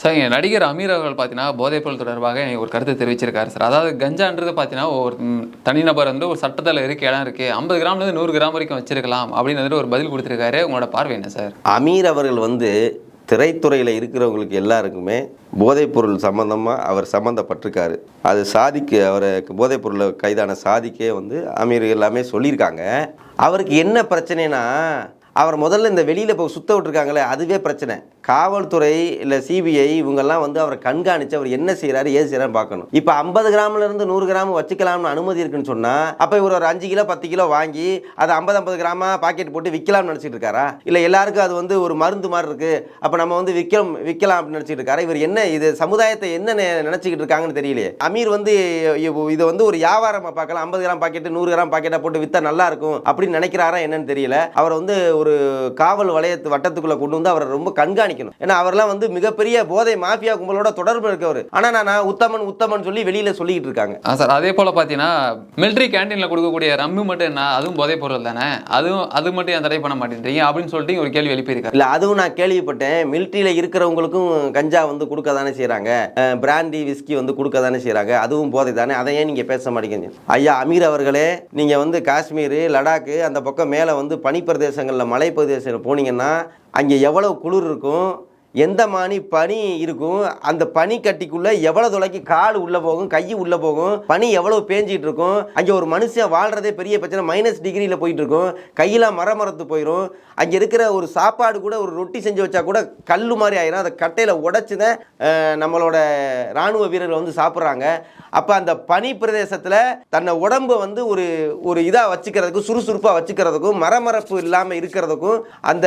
Sir என் நடிகர் அமீர் அவர்கள் பார்த்தீங்கன்னா போதைப்பொருள் தொடர்பாக ஒரு கருத்து தெரிவிச்சிருக்காரு சார். அதாவது கஞ்சான்றது பார்த்தீங்கன்னா ஒரு தனிநபர் வந்து ஒரு சட்டத்தில் இருக்க இடம் இருக்குது ஐம்பது கிராம்லேருந்து நூறு கிராம் வரைக்கும் வச்சிருக்கலாம் அப்படின்னு ஒரு பதில் கொடுத்துருக்காரு. உங்களோட பார்வை என்ன சார்? அமீர் அவர்கள் வந்து திரைத்துறையில் இருக்கிறவங்களுக்கு எல்லாருக்குமே போதைப்பொருள் சம்மந்தமாக அவர் சம்மந்தப்பட்டிருக்காரு அது சாதிக்கு அவருக்கு போதைப்பொருளை கைதான சாதிக்கே வந்து அமீர் எல்லாமே சொல்லியிருக்காங்க. அவருக்கு என்ன பிரச்சனைனா அவர் முதல்ல இந்த வெளியில் இப்போ சுத்த விட்டுருக்காங்களே அதுவே பிரச்சனை. காவல்துறை இல்லை சிபிஐ இவங்கெல்லாம் வந்து அவரை கண்காணித்து அவர் என்ன செய்கிறாரு ஏது செய்கிறாரு பார்க்கணும். இப்போ ஐம்பது கிராம்லேருந்து நூறு கிராம் வச்சுக்கலாம்னு அனுமதி இருக்குன்னு சொன்னால் அப்போ இவர் ஒரு அஞ்சு கிலோ பத்து கிலோ வாங்கி அதை ஐம்பது ஐம்பது கிராமா பாக்கெட் போட்டு விற்கலாம்னு நினச்சிட்டு இருக்காரா? இல்லை எல்லாருக்கும் அது வந்து ஒரு மருந்து மாதிரி இருக்குது அப்போ நம்ம வந்து விற்கலாம் விற்கலாம் அப்படின்னு நினச்சிட்டு இருக்காரு? இவர் என்ன இது சமுதாயத்தை என்ன நினச்சிக்கிட்டு இருக்காங்கன்னு தெரியலையே. அமீர் வந்து இதை வந்து ஒரு வியாபாரமாக பார்க்கலாம் ஐம்பது கிராம் பாக்கெட்டு நூறு கிராம் பாக்கெட்டாக போட்டு விற்றா நல்லா இருக்கும் அப்படின்னு நினைக்கிறாரா என்னன்னு தெரியல. அவர் வந்து ஒரு காவல் வளையத்து வட்டத்துக்குள்ளே கொண்டு வந்து அவரை ரொம்ப கண்காணிக்கணும். ஏன்னா அவர்லாம் வந்து மிகப்பெரிய போதை மாஃபியா கும்பலோட தொடர்பு இருக்கவர். ஆனால் நான் உத்தமன் உத்தமன் சொல்லி வெளியில் சொல்லிக்கிட்டு இருக்காங்க. ஆ சார் அதே போல் பார்த்தீங்கன்னா மிலிட்ரி கேண்டீனில் கொடுக்கக்கூடிய ரம்மு மட்டும் என்ன அதுவும் போதைப்பொருள் தானே? அதுவும் அது மட்டும் ஏன் தடை பண்ண மாட்டேன்றீங்க அப்படின்னு சொல்லிட்டு ஒரு கேள்வி எழுப்பியிருக்காரு. இல்லை அதுவும் நான் கேள்விப்பட்டேன். மிலிட்ரியில் இருக்கிறவங்களுக்கும் கஞ்சா வந்து கொடுக்க தானே செய்கிறாங்க பிராண்டி விஸ்கி வந்து கொடுக்க தானே செய்கிறாங்க அதுவும் போதை தானே. அதை ஏன் நீங்கள் பேச மாட்டேங்கிறீங்க? ஐயா அமீர் அவர்களே நீங்கள் வந்து காஷ்மீர் லடாக்கு அந்த பக்கம் மேலே வந்து பனிப்பிரதேசங்களில் மலை பிரதேசத்தில் போனீங்கன்னா அங்கே எவ்வளோ குளிர் இருக்கும்? எந்த மானி பனி இருக்கும் அந்த பனி கட்டிக்குள்ள எவ்வளவு தொலைக்கு கால் உள்ள போகும் கை உள்ள போகும் பனி எவ்வளவு பேஞ்சிட்டு இருக்கும் அங்கே ஒரு மனுஷன் வாழ்றதே பெரிய பிரச்சனை மைனஸ் டிகிரியில் போயிட்டு இருக்கும் கையெல்லாம் மரமரத்து போயிடும் அங்கே இருக்கிற ஒரு சாப்பாடு கூட ஒரு ரொட்டி செஞ்சு வச்சா கூட கல் மாதிரி ஆயிரும் அதை கட்டையில் உடைச்சு தான் நம்மளோட ராணுவ வீரர்கள் வந்து சாப்பிட்றாங்க. அப்போ அந்த பனி பிரதேசத்தில் தன்னை உடம்பு வந்து ஒரு ஒரு இதாக வச்சுக்கிறதுக்கும் சுறுசுறுப்பாக வச்சுக்கிறதுக்கும் மரமரப்பு இல்லாமல் இருக்கிறதுக்கும் அந்த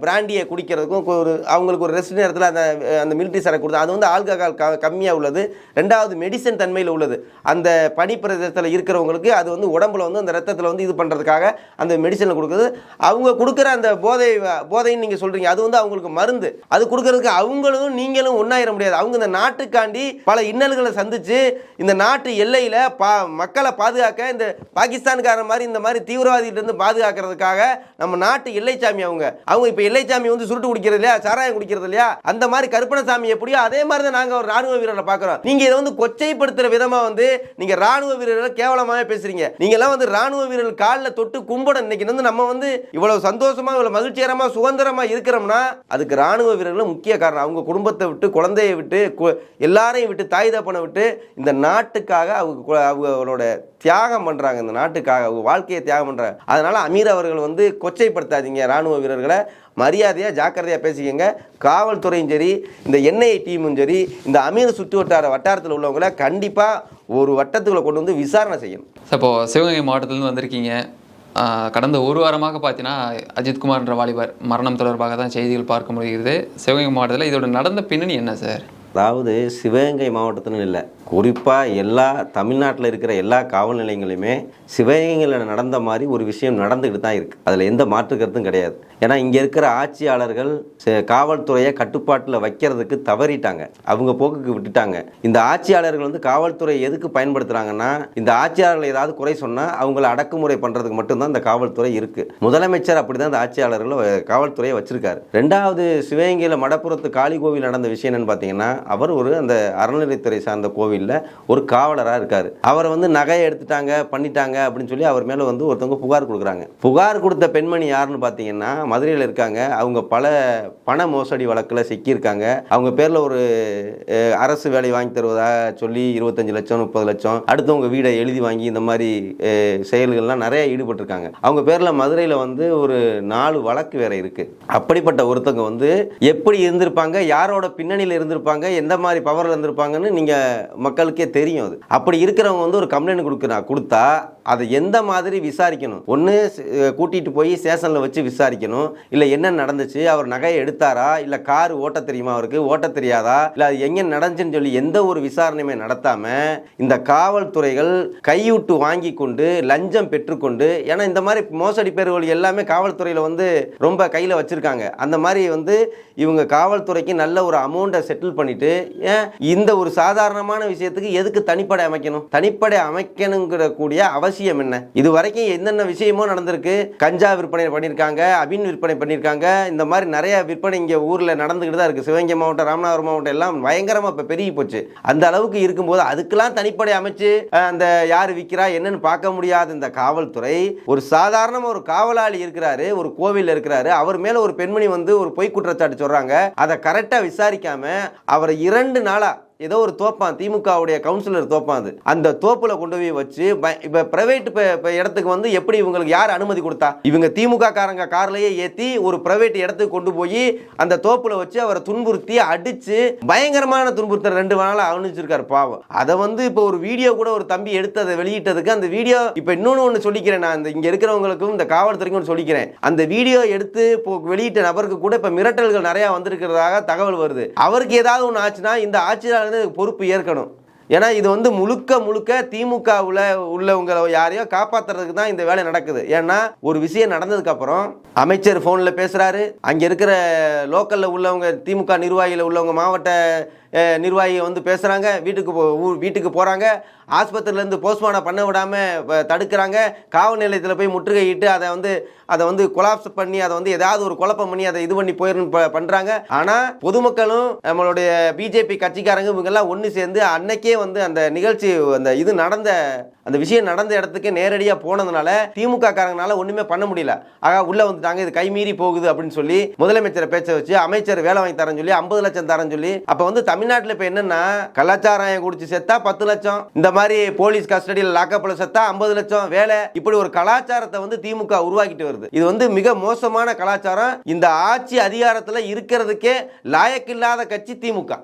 பிராண்டியை குடிக்கிறதுக்கும் ஒரு அவங்களுக்கு ஒரு ரெஸ்ட் நேரத்தில் அந்த அந்த மிலிட்ரி சரக்கு கொடுத்து அது வந்து ஆல்கஹால் க கம்மியாக உள்ளது. ரெண்டாவது மெடிசன் தன்மையில் உள்ளது. அந்த பனி பிரதேசத்தில் இருக்கிறவங்களுக்கு அது வந்து உடம்புல வந்து அந்த ரத்தத்தில் வந்து இது பண்ணுறதுக்காக அந்த மெடிசனை கொடுக்குது. அவங்க கொடுக்குற அந்த போதை போதைன்னு நீங்கள் சொல்கிறீங்க அது வந்து அவங்களுக்கு மருந்து. அது கொடுக்கறதுக்கு அவங்களும் நீங்களும் ஒன்றாயிட முடியாது. அவங்க இந்த நாட்டுக்காண்டி பல இன்னல்களை சந்தித்து இந்த நாட்டு எல்லையில் பா மக்களை பாதுகாக்க இந்த பாகிஸ்தான்கார மாதிரி இந்த மாதிரி தீவிரவாதிகிட்டேருந்து பாதுகாக்கிறதுக்காக நம்ம நாட்டு எல்லைச்சாமி அவங்க. அவங்க இப்போ எல்லைச்சாமி வந்து சுருட்டு குடிக்கிறது இல்லையா? சாராயம் குடிக்கிறது இல்லையா? அந்த மாதிரி கருப்பணசாமி எப்படியோ அதே மாதிரி தான் நாங்கள் ஒரு ராணுவ வீரரை பார்க்குறோம் நீங்கள் இதை வந்து கொச்சைப்படுத்துகிற விதமாக வந்து நீங்கள் ராணுவ வீரர்களை கேவலமாகவே பேசுறீங்க. நீங்கள்லாம் வந்து ராணுவ வீரர்கள் காலில் தொட்டு கும்பிட இன்னைக்கு வந்து நம்ம வந்து இவ்வளவு சந்தோஷமாக இவ்வளோ மகிழ்ச்சிகரமாக சுதந்திரமா இருக்கிறோம்னா அதுக்கு ராணுவ வீரர்கள் முக்கிய காரணம். அவங்க குடும்பத்தை விட்டு குழந்தையை விட்டு எல்லாரையும் விட்டு தாய் தப்பனை விட்டு இந்த நாட்டுக்காக அவங்க அவங்களோட தியாகம் பண்ணுறாங்க இந்த நாட்டுக்காக அவங்க வாழ்க்கையை தியாகம் பண்ணுறாங்க அதனால் அமீர் அவர்கள் வந்து கொச்சைப்படுத்தாதீங்க ராணுவ வீரர்களை. மரியாதையாக ஜாக்கிரதையாக பேசிக்கங்க. காவல்துறையும் சரி இந்த என்ஐ டீமும் சரி இந்த அமீர் சுற்று வட்டார வட்டாரத்தில் உள்ளவங்களை கண்டிப்பாக ஒரு வட்டத்துக்குள்ளே கொண்டு வந்து விசாரணை செய்யணும். இப்போது சிவகங்கை மாவட்டத்துலேருந்து வந்திருக்கீங்க. கடந்த ஒரு வாரமாக பார்த்தீங்கன்னா அஜித்குமார்ன்ற வாலிபர் மரணம் தொடர்பாக தான் செய்திகள் பார்க்க முடிகிறது. சிவகங்கை மாவட்டத்தில் இதோட நடந்த பின்னணி என்ன சார்? அதாவது சிவகங்கை மாவட்டத்திலும் இல்லை. குறிப்பாக எல்லா தமிழ்நாட்டில் இருக்கிற எல்லா காவல் நிலையங்களுமே சிவகங்கையில் நடந்த மாதிரி ஒரு விஷயம் நடந்துக்கிட்டு தான் இருக்குது அதில் எந்த மாற்று கருத்தும் கிடையாது. ஏன்னா இங்கே இருக்கிற ஆட்சியாளர்கள் ச- காவல்துறையை கட்டுப்பாட்டில் வைக்கிறதுக்கு தவறிட்டாங்க. அவங்க போக்குக்கு விட்டுட்டாங்க. இந்த ஆட்சியாளர்கள் வந்து காவல்துறை எதுக்கு பயன்படுத்துகிறாங்கன்னா இந்த ஆட்சியாளர்கள் ஏதாவது குறை சொன்னால் அவங்கள அடக்குமுறை பண்ணுறதுக்கு மட்டும்தான் இந்த காவல்துறை இருக்குது முதலமைச்சர் அப்படி தான் இந்த ஆட்சியாளர்களை காவல்துறையை வச்சிருக்காரு. ரெண்டாவது சிவகங்கையில் மடப்புறத்து காளி கோவில் நடந்த விஷயம் என்னன்னு பார்த்தீங்கன்னா அவர் ஒரு அந்த அறநிலைத்துறை சார்ந்த கோவிலில் ஒரு காவலராக இருக்கார். அவரை வந்து நகையை எடுத்துட்டாங்க பண்ணிட்டாங்க அப்படின்னு சொல்லி அவர் மேலே வந்து ஒருத்தவங்க புகார் கொடுக்குறாங்க. புகார் கொடுத்த பெண்மணி யாருன்னு பார்த்தீங்கன்னா மதுரையில் இருக்காங்க. அவங்க பல பண மோசடி வழக்கில் சிக்கியிருக்காங்க. அவங்க பேரில் ஒரு அரசு வேலை வாங்கி தருவதா சொல்லி இருபத்தஞ்சு லட்சம் முப்பது லட்சம் அடுத்தவங்க வீடை எழுதி வாங்கி இந்த மாதிரி செயல்கள்லாம் நிறைய ஈடுபட்டிருக்காங்க. அவங்க பேரில் மதுரையில் வந்து ஒரு நாலு வழக்கு வேற இருக்கு. அப்படிப்பட்ட ஒருத்தவங்க வந்து எப்படி இருந்திருப்பாங்க யாரோட பின்னணியில் இருந்திருப்பாங்க எந்த மாதிரி பவரில் இருந்திருப்பாங்கன்னு நீங்கள் மக்களுக்கே தெரியும் அது. அப்படி இருக்கிறவங்க வந்து ஒரு கம்ப்ளைண்ட் கொடுக்குறா கொடுத்தா அதை எந்த மாதிரி விசாரிக்கணும்? ஒன்று கூட்டிகிட்டு போய் ஸ்டேஷனில் வச்சு விசாரிக்கணும். இல்லை என்ன நடந்துச்சு? அவர் நகையை எடுத்தாரா? இல்லை கார் ஓட்ட தெரியுமா அவருக்கு? ஓட்ட தெரியாதா? இல்லை அது எங்கே நடந்துச்சுன்னு சொல்லி எந்த ஒரு விசாரணையுமே நடத்தாமல் இந்த காவல்துறைகள் கையூட்டு வாங்கி கொண்டு லஞ்சம் பெற்றுக்கொண்டு ஏன்னா இந்த மாதிரி மோசடி பேர்கள் எல்லாமே காவல்துறையில் வந்து ரொம்ப கையில் வச்சுருக்காங்க. அந்த மாதிரி வந்து இவங்க காவல்துறைக்கு நல்ல ஒரு அமௌண்ட்டை செட்டில் பண்ணிட்டு பண்ணிட்டு ஏன் இந்த ஒரு சாதாரணமான விஷயத்துக்கு எதுக்கு தனிப்படை அமைக்கணும்? தனிப்படை அமைக்கணுங்கிற கூடிய அவசியம் என்ன? இது வரைக்கும் என்னென்ன விஷயமோ நடந்திருக்கு. கஞ்சா விற்பனை பண்ணியிருக்காங்க அபின் விற்பனை பண்ணியிருக்காங்க. இந்த மாதிரி நிறைய விற்பனை இங்கே ஊரில் நடந்துக்கிட்டு தான் இருக்குது சிவகங்கை மாவட்டம் ராமநாதபுரம் மாவட்டம் எல்லாம் பயங்கரமாக இப்போ பெருகி போச்சு. அந்த அளவுக்கு இருக்கும்போது அதுக்கெல்லாம் தனிப்படை அமைச்சு அந்த யார் விற்கிறா என்னன்னு பார்க்க முடியாத இந்த காவல்துறை ஒரு சாதாரண ஒரு காவலாளி இருக்கிறாரு ஒரு கோவில் இருக்கிறாரு. அவர் மேலே ஒரு பெண்மணி வந்து ஒரு பொய் குற்றச்சாட்டு சொல்றாங்க. அதை கரெக்டாக விசாரிக்காம அவர் இரண்டு நாளாக ஏதோ ஒரு தோப்பான் திமுகவுடைய கவுன்சிலர் தோப்பான் அது. அந்த தோப்புல கொண்டு போய் வச்சு இப்போ பிரைவேட் இடத்துக்கு வந்து எப்படி இவங்களுக்கு யார் அனுமதி கொடுத்தா? இவங்க திமுக காரங்க கார்லயே ஏத்தி ஒரு பிரைவேட் இடத்துக்கு கொண்டு போய் அந்த தோப்புல வச்சு அவரை துன்புறுத்தி அடிச்சு பயங்கரமான துன்புறுத்தல் ரெண்டு நாளா அனுப்பிச்சிருக்காரு பாவம். அதை வந்து இப்போ ஒரு வீடியோ கூட ஒரு தம்பி எடுத்து அதை வெளியிட்டதுக்கு அந்த வீடியோ இப்போ இன்னொன்று ஒன்று சொல்லிக்கிறேன் நான். இந்த இங்க இருக்கிறவங்களுக்கும் இந்த காவல்துறைக்கும் ஒன்று சொல்லிக்கிறேன். அந்த வீடியோ எடுத்து இப்போ வெளியிட்ட நபருக்கு கூட இப்போ மிரட்டல்கள் நிறைய வந்திருக்கிறதாக தகவல் வருது. அவருக்கு ஏதாவது ஒன்று ஆச்சுன்னா இந்த ஆட்சியாளர் வந்து பொறுப்பு ஏற்கணும். ஏன்னா இது வந்து முழுக்க முழுக்க திமுகவில் உள்ளவங்களை யாரையோ காப்பாற்றுறதுக்கு தான் இந்த வேலை நடக்குது. ஏன்னா ஒரு விஷயம் நடந்ததுக்கப்புறம் அமைச்சர் ஃபோனில் பேசுகிறாரு அங்கே இருக்கிற லோக்கலில் உள்ளவங்க திமுக நிர்வாகியில் உள்ளவங்க மாவட்ட நிர்வாகி வந்து பேசுகிறாங்க வீட்டுக்கு போ ஊர் வீட்டுக்கு போகிறாங்க ஆஸ்பத்திரியிலேருந்து போஸ்ட்மார்ட்டம் பண்ண விடாமல் தடுக்கிறாங்க. காவல் நிலையத்தில் போய் முற்றுகையிட்டு அதை வந்து அதை வந்து கொலாப்ஸ் பண்ணி அதை வந்து ஏதாவது ஒரு குழப்பம் பண்ணி அதை இது பண்ணி போயிருந்து பண்ணுறாங்க ஆனால் பொதுமக்களும் நம்மளுடைய பிஜேபி கட்சிக்காரங்க இவங்கெல்லாம் ஒன்று சேர்ந்து அன்னைக்கே வந்து அந்த நிகழ்ச்சி அந்த இது நடந்த அந்த விஷயம் நடந்த இடத்துக்கு நேரடியாக போனதுனால திமுக காரங்கனால ஒன்றுமே பண்ண முடியல. ஆக உள்ள வந்துட்டாங்க இது கைமீறி போகுது அப்படின்னு சொல்லி முதலமைச்சரை பேச்ச வச்சு அமைச்சர் வேலை வாங்கி தரேன்னு சொல்லி ஐம்பது லட்சம் தரேன்னு சொல்லி அப்போ வந்து தமிழ்நாட்டில் இப்போ என்னன்னா கலாச்சாரம் குடிச்சு செத்தா பத்து லட்சம் இந்த மாதிரி போலீஸ் கஸ்டடியில் லாக்கப்பில் செத்தா ஐம்பது லட்சம் வேலை இப்படி ஒரு கலாச்சாரத்தை வந்து திமுக உருவாக்கிட்டு வருது. இது வந்து மிக மோசமான கலாச்சாரம். இந்த ஆட்சி அதிகாரத்தில் இருக்கிறதுக்கே லாயக்கில்லாத கட்சி திமுக.